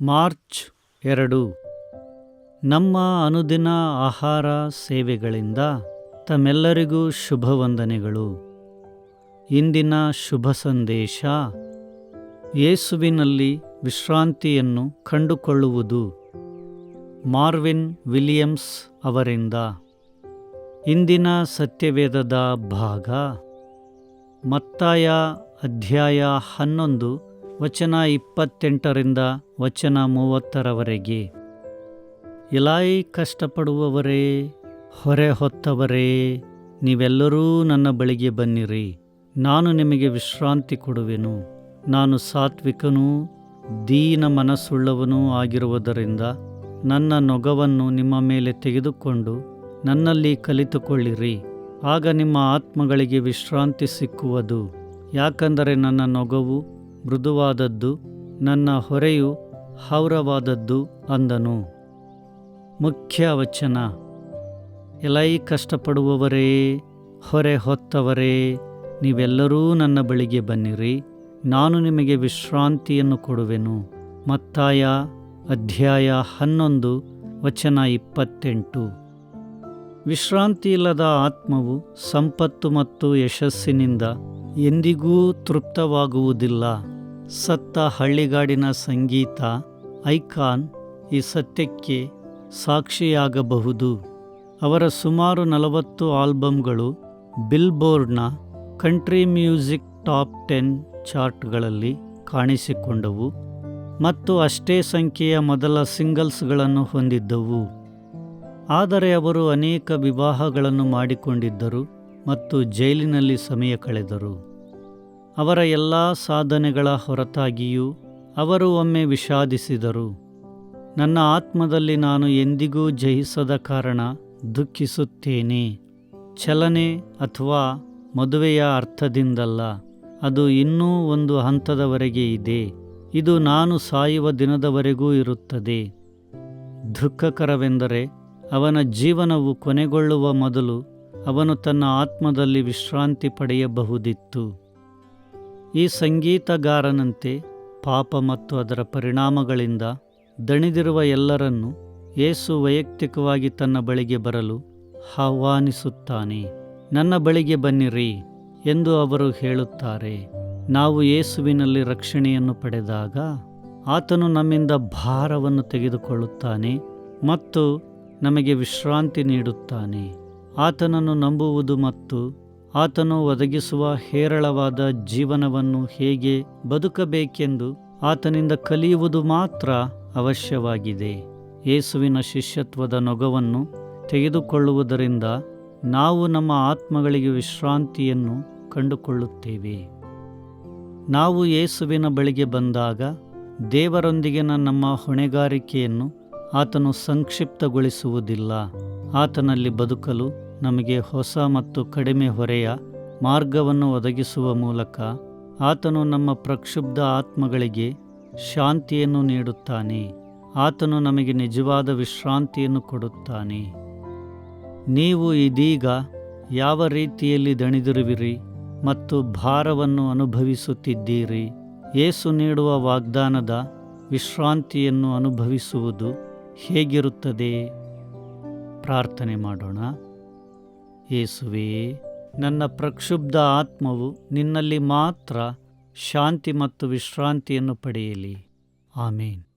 March ಎರಡು. ನಮ್ಮ ಅನುದಿನ ಆಹಾರ ಸೇವೆಗಳಿಂದ ತಮ್ಮೆಲ್ಲರಿಗೂ ಶುಭ ವಂದನೆಗಳು ಇಂದಿನ ಶುಭ ಸಂದೇಶ, ಯೇಸುವಿನಲ್ಲಿ ವಿಶ್ರಾಂತಿಯನ್ನು ಕಂಡುಕೊಳ್ಳುವುದು. ಮಾರ್ವಿನ್ ವಿಲಿಯಮ್ಸ್ ಅವರಿಂದ. ಇಂದಿನ ಸತ್ಯವೇದದ ಭಾಗ, ಮತ್ತಾಯ ಅಧ್ಯಾಯ ಹನ್ನೊಂದು. ವಚನ ಇಪ್ಪತ್ತೆಂಟರಿಂದ ವಚನ ಮೂವತ್ತರವರೆಗೆ. ಇಲಾಯಿ ಕಷ್ಟಪಡುವವರೇ, ಹೊರೆ ಹೊತ್ತವರೇ, ನೀವೆಲ್ಲರೂ ನನ್ನ ಬಳಿಗೆ ಬನ್ನಿರಿ. ನಾನು ನಿಮಗೆ ವಿಶ್ರಾಂತಿ ಕೊಡುವೆನು. ನಾನು ಸಾತ್ವಿಕನೂ, ದೀನ ಮನಸ್ಸುಳ್ಳವನೂ ಆಗಿರುವುದರಿಂದ ನನ್ನ ನೊಗವನ್ನು ನಿಮ್ಮ ಮೇಲೆ ತೆಗೆದುಕೊಂಡು ನನ್ನಲ್ಲಿ ಕಲಿತುಕೊಳ್ಳಿರಿ. ಆಗ ನಿಮ್ಮ ಆತ್ಮಗಳಿಗೆ ವಿಶ್ರಾಂತಿ ಸಿಕ್ಕುವುದು. ಯಾಕಂದರೆ ನನ್ನ ನೊಗವು ಮೃದುವಾದದ್ದು, ನನ್ನ ಹೊರೆಯು ಹೌರವಾದದ್ದು ಅಂದನು. ಮುಖ್ಯ ವಚನ, ಎಲೈ ಕಷ್ಟಪಡುವವರೇ, ಹೊರೆ ಹೊತ್ತವರೇ, ನೀವೆಲ್ಲರೂ ನನ್ನ ಬಳಿಗೆ ಬನ್ನಿರಿ, ನಾನು ನಿಮಗೆ ವಿಶ್ರಾಂತಿಯನ್ನು ಕೊಡುವೆನು. ಮತ್ತಾಯ ಅಧ್ಯಾಯ ಹನ್ನೊಂದು, ವಚನ ಇಪ್ಪತ್ತೆಂಟು. ವಿಶ್ರಾಂತಿಯಿಲ್ಲದ ಆತ್ಮವು ಸಂಪತ್ತು ಮತ್ತು ಯಶಸ್ಸಿನಿಂದ ಎಂದಿಗೂ ತೃಪ್ತವಾಗುವುದಿಲ್ಲ. ಸತ್ತ ಹಳ್ಳಿಗಾಡಿನ ಸಂಗೀತ, ಐಕಾನ್ ಈ ಸತ್ಯಕ್ಕೆ ಸಾಕ್ಷಿಯಾಗಬಹುದು. ಅವರ ಸುಮಾರು ನಲವತ್ತು ಆಲ್ಬಮ್ಗಳು ಬಿಲ್ಬೋರ್ಡ್ನ ಕಂಟ್ರಿ ಮ್ಯೂಸಿಕ್ ಟಾಪ್ ಟೆನ್ ಚಾರ್ಟ್ಗಳಲ್ಲಿ ಕಾಣಿಸಿಕೊಂಡವು ಮತ್ತು ಅಷ್ಟೇ ಸಂಖ್ಯೆಯ ಮೊದಲ ಸಿಂಗಲ್ಸ್ಗಳನ್ನು ಹೊಂದಿದ್ದವು. ಆದರೆ ಅವರು ಅನೇಕ ವಿವಾಹಗಳನ್ನು ಮಾಡಿಕೊಂಡಿದ್ದರು. ಮತ್ತು ಜೈಲಿನಲ್ಲಿ ಸಮಯ ಕಳೆದರು. ಅವರ ಎಲ್ಲ ಸಾಧನೆಗಳ ಹೊರತಾಗಿಯೂ ಅವರು ಒಮ್ಮೆ ವಿಷಾದಿಸಿದರು. ನನ್ನ ಆತ್ಮದಲ್ಲಿ ನಾನು ಎಂದಿಗೂ ಜಯಿಸದ ಕಾರಣ ದುಃಖಿಸುತ್ತೇನೆ. ಚಲನೆ ಅಥವಾ ಮದುವೆಯ ಅರ್ಥದಿಂದಲ್ಲ, ಅದು ಇನ್ನೂ ಒಂದು ಹಂತದವರೆಗೆ ಇದೆ. ಇದು ನಾನು ಸಾಯುವ ದಿನದವರೆಗೂ ಇರುತ್ತದೆ. ದುಃಖಕರವೆಂದರೆ ಅವನ ಜೀವನವು ಕೊನೆಗೊಳ್ಳುವ ಮೊದಲು ಅವನು ತನ್ನ ಆತ್ಮದಲ್ಲಿ ವಿಶ್ರಾಂತಿ ಪಡೆಯಬಹುದಿತ್ತು. ಈ ಸಂಗೀತಗಾರನಂತೆ ಪಾಪ ಮತ್ತು ಅದರ ಪರಿಣಾಮಗಳಿಂದ ದಣಿದಿರುವ ಎಲ್ಲರನ್ನೂ ಯೇಸು ವೈಯಕ್ತಿಕವಾಗಿ ತನ್ನ ಬಳಿಗೆ ಬರಲು ಆಹ್ವಾನಿಸುತ್ತಾನೆ. ನನ್ನ ಬಳಿಗೆ ಬನ್ನಿರಿ ಎಂದು ಅವರು ಹೇಳುತ್ತಾರೆ. ನಾವು ಯೇಸುವಿನಲ್ಲಿ ರಕ್ಷಣೆಯನ್ನು ಪಡೆದಾಗ ಆತನು ನಮ್ಮಿಂದ ಭಾರವನ್ನು ತೆಗೆದುಕೊಳ್ಳುತ್ತಾನೆ ಮತ್ತು ನಮಗೆ ವಿಶ್ರಾಂತಿ ನೀಡುತ್ತಾನೆ. ಆತನನ್ನು ನಂಬುವುದು ಮತ್ತು ಆತನು ಒದಗಿಸುವ ಹೇರಳವಾದ ಜೀವನವನ್ನು ಹೇಗೆ ಬದುಕಬೇಕೆಂದು ಆತನಿಂದ ಕಲಿಯುವುದು ಮಾತ್ರ ಅವಶ್ಯವಾಗಿದೆ. ಯೇಸುವಿನ ಶಿಷ್ಯತ್ವದ ನೊಗವನ್ನು ತೆಗೆದುಕೊಳ್ಳುವುದರಿಂದ ನಾವು ನಮ್ಮ ಆತ್ಮಗಳಿಗೆ ವಿಶ್ರಾಂತಿಯನ್ನು ಕಂಡುಕೊಳ್ಳುತ್ತೇವೆ. ನಾವು ಯೇಸುವಿನ ಬಳಿಗೆ ಬಂದಾಗ ದೇವರೊಂದಿಗಿನ ನಮ್ಮ ಹೊಣೆಗಾರಿಕೆಯನ್ನು ಆತನು ಸಂಕ್ಷಿಪ್ತಗೊಳಿಸುವುದಿಲ್ಲ. ಆತನಲ್ಲಿ ಬದುಕಲು ನಮಗೆ ಹೊಸ ಮತ್ತು ಕಡಿಮೆ ಹೊರೆಯ ಮಾರ್ಗವನ್ನು ಒದಗಿಸುವ ಮೂಲಕ ಆತನು ನಮ್ಮ ಪ್ರಕ್ಷುಬ್ಧ ಆತ್ಮಗಳಿಗೆ ಶಾಂತಿಯನ್ನು ನೀಡುತ್ತಾನೆ. ಆತನು ನಮಗೆ ನಿಜವಾದ ವಿಶ್ರಾಂತಿಯನ್ನು ಕೊಡುತ್ತಾನೆ. ನೀವು ಇದೀಗ ಯಾವ ರೀತಿಯಲ್ಲಿ ದಣಿದಿರುವಿರಿ ಮತ್ತು ಭಾರವನ್ನು ಅನುಭವಿಸುತ್ತಿದ್ದೀರಿ? ಏಸು ನೀಡುವ ವಾಗ್ದಾನದ ವಿಶ್ರಾಂತಿಯನ್ನು ಅನುಭವಿಸುವುದು ಹೇಗಿರುತ್ತದೆ? ಪ್ರಾರ್ಥನೆ ಮಾಡೋಣ. ಯೇಸುವೇ ನನ್ನ ಪ್ರಕ್ಷುಬ್ಧ ಆತ್ಮವು ನಿನ್ನಲ್ಲಿ ಮಾತ್ರ ಶಾಂತಿ ಮತ್ತು ವಿಶ್ರಾಂತಿಯನ್ನು ಪಡೆಯಲಿ. ಆಮೇನ್.